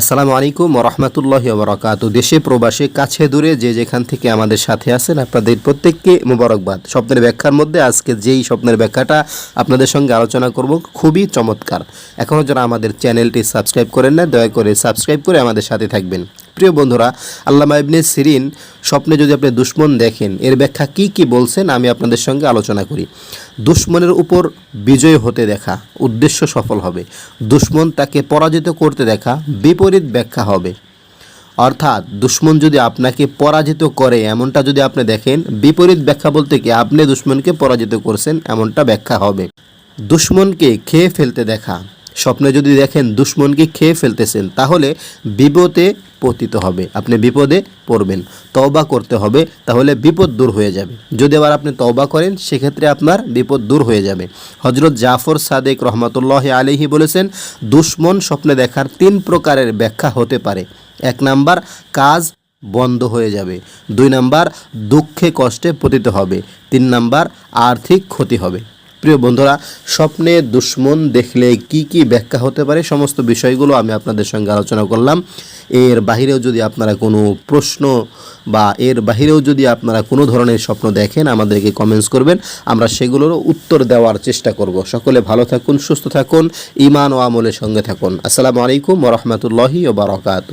আসসালামু আলাইকুম রহমতুল্লাহ বরকাত। দেশে, প্রবাসে, কাছে, দূরে, যে যেখান থেকে আমাদের সাথে আছেন আপনাদের প্রত্যেককে মোবারকবাদ। স্বপ্নের ব্যাখ্যার মধ্যে আজকে যেই স্বপ্নের ব্যাখ্যাটা আপনাদের সঙ্গে আলোচনা করব, খুবই চমৎকার। এখনও যারা আমাদের চ্যানেলটি সাবস্ক্রাইব করেন না, দয়া করে সাবস্ক্রাইব করে আমাদের সাথে থাকবেন। প্রিয় বন্ধুরা, আল্লামা ইবনে সিরিন স্বপ্নে যদি আপনি দুশ্মন দেখেন, এর ব্যাখ্যা কি কি বলছেন আমি আপনাদের সঙ্গে আলোচনা করি। দুশ্মনের উপর বিজয় হতে দেখা, উদ্দেশ্য সফল হবে। দুশ্মন তাকে পরাজিত করতে দেখা, বিপরীত ব্যাখ্যা হবে। অর্থাৎ দুশ্মন যদি আপনাকে পরাজিত করে, এমনটা যদি আপনি দেখেন, বিপরীত ব্যাখ্যা বলতে কি আপনি দুশ্মনকে পরাজিত করছেন, এমনটা ব্যাখ্যা হবে। দুশ্মনকে খেয়ে ফেলতে দেখা স্বপ্নে যদি দেখেন দুশ্মনকে খেয়ে ফেলতেছেন, তাহলে বিপদে পতিত হবে, আপনি বিপদে পড়বেন। তওবা করতে হবে, তাহলে বিপদ দূর হয়ে যাবে। যদি আবার আপনি তওবা করেন, সেক্ষেত্রে আপনার বিপদ দূর হয়ে যাবে। হজরত জাফর সাদেক রহমতুল্লাহ আলিহি বলেছেন, দুশ্মন স্বপ্নে দেখার তিন প্রকারের ব্যাখ্যা হতে পারে। এক নাম্বার, কাজ বন্ধ হয়ে যাবে। দুই নাম্বার, দুঃখে কষ্টে পতিত হবে। তিন নাম্বার, আর্থিক ক্ষতি হবে। প্রিয় বন্ধুরা, স্বপ্নে দুশ্মন দেখলে কি কি ব্যাখ্যা হতে পারে? সমস্ত বিষয়গুলো আমি আপনাদের সঙ্গে আলোচনা করলাম। এর বাহিরেও যদি আপনারা কোনো প্রশ্ন বা এর বাহিরেও যদি আপনারা কোনো ধরনের স্বপ্ন দেখেন, আমাদেরকে কমেন্টস করবেন। আমরা সেগুলোরও উত্তর দেওয়ার চেষ্টা করব। সকলে ভালো থাকুন, সুস্থ থাকুন ইমান ও আমলের সঙ্গে থাকুন। আসসালামু আলাইকুম ওরহমতুল্লাহি ও বারকাত